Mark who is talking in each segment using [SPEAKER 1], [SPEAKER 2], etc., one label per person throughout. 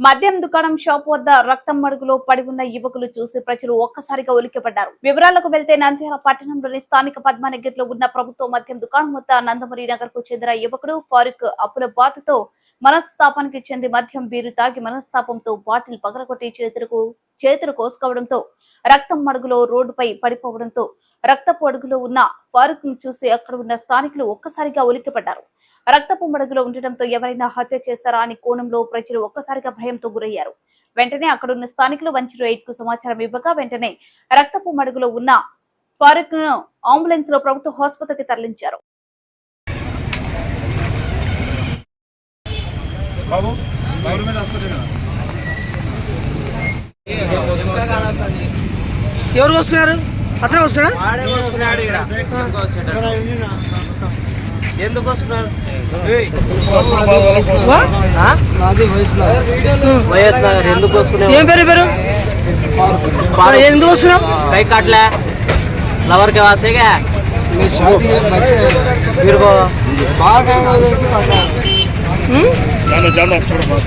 [SPEAKER 1] మద్యం దుకాణం షాప్ వద్ద రక్తం మడుగులో పడి ఉన్న యువకులు చూసి ప్రజలు ఒక్కసారిగా ఉలిక్కిపడ్డారు. వివరాలకు వెళ్తే నంద్యాల పట్టణంలోని స్థానిక పద్మానగర్లో ఉన్న ప్రభుత్వ మద్యం దుకాణం వద్ద నందమూరి నగర్కు చెందిన యువకుడు ఫారూక్ అప్పుల బాధతో మనస్తాపానికి చెంది మద్యం బీరు తాగి మనస్తాపంతో బాటిల్ పగలగొట్టి చేతులకు చేతులు కోసుకోవడంతో రక్తం మడుగులో రోడ్డుపై పడిపోవడంతో రక్తపు అడుగులో ఉన్న ఫారూక్ను చూసి అక్కడ ఉన్న స్థానికులు ఒక్కసారిగా ఉలిక్కిపడ్డారు. రక్తపు మడుగులో ఉండటంతో ఎవరైనా హత్య చేశారా అని కోణంలో ప్రజలు ఒక్కసారిగా భయంతో గురయ్యారు. వెంటనే అక్కడున్న స్థానికులు వన్ జీరో ఎయిట్కు సమాచారం ఇవ్వగా వెంటనే రక్తపు మడుగులో ఉన్న ఫారూక్ను అంబులెన్స్లో ప్రభుత్వ ఆసుపత్రికి తరలించారు.
[SPEAKER 2] బాబు గవర్నమెంట్ హాస్పిటల్ కదా?
[SPEAKER 3] ఎవరు కోసుకున్నారు? అతను
[SPEAKER 4] వైఎస్ నగర్ ఎందుకు
[SPEAKER 3] వస్తున్నాం పేరు ఎందుకు వస్తున్నాం
[SPEAKER 4] కై కాట్లే. లవర్ కే వాసేగా మీరు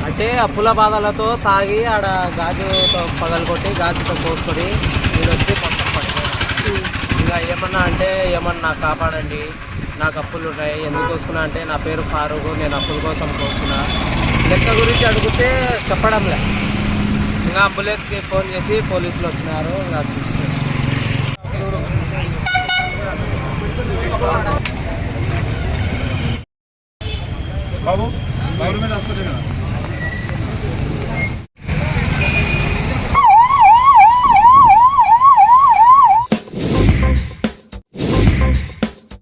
[SPEAKER 4] అంటే అప్పుల బాధలతో తాగి ఆడ గాజు పగలగొట్టి గాజుతో కోసుకొని మీరు వచ్చి పక్కన పడిపోయారు ఇక ఏమన్నా అంటే ఏమన్నా కాపాడండి. నాకు అప్పులు ఉన్నాయి ఎందుకు కోసుకున్నా అంటే నా పేరు ఫారూక్ నేను అప్పుల కోసం కోసుకున్నా. లెక్క గురించి అడిగితే చెప్పడం లే. ఇంకా అంబులెన్స్కి ఫోన్ చేసి పోలీసులు వచ్చినారు. బాబు గవర్నమెంట్ హాస్పిటల్ కదా